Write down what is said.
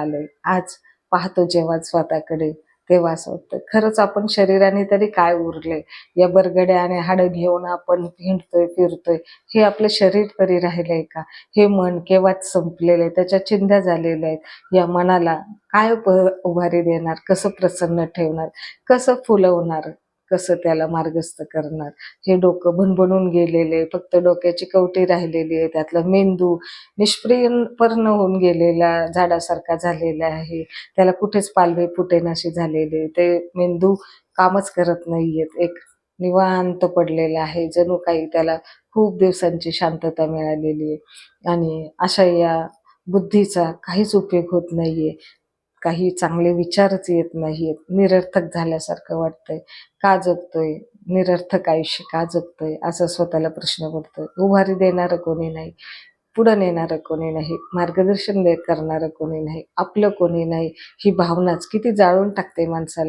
आलंय. आज पाहतो जेव्हा स्वतःकडे तेव्हा असं वाटतं खरंच आपण शरीराने तरी काय उरले या बरगड्या आणि हाडं घेऊन आपण हिंडतोय फिरतोय हे आपलं शरीर तरी राहिलंय का? हे मन केव्हाच संपलेलं आहे? त्याच्या चिंध्या झालेल्या आहेत. या मनाला काय उभारी देणार? कसं प्रसन्न ठेवणार? कसं फुलवणार? कसं त्याला मार्गस्थ करणार? हे डोकं भणभणून गेलेले फक्त डोक्याची कवटी राहिलेली आहे त्यातला मेंदू निष्प्रियपर्ण होऊन गेलेला झाडासारखा झालेला आहे. त्याला कुठेच पालवे फुटेनाशी झालेले. ते मेंदू कामच करत नाहीयेत. एक निवांत पडलेला आहे. जणू काही त्याला खूप दिवसांची शांतता मिळालेली आहे. आणि अशा या बुद्धीचा काहीच उपयोग होत नाहीये. काही चांगले विचारच येत नाहीत निरर्थक झाल्यासारखं वाटतंय. का जगतोय? निरर्थक आयुष्य का जगतोय? असा स्वतःला प्रश्न पडतोय. उभारी देणारं कोणी नाही. पुढं नेणारं कोणी नाही. मार्गदर्शन दे करणारं कोणी नाही. आपलं कोणी नाही. ही भावनाच किती जाळून टाकते माणसाला.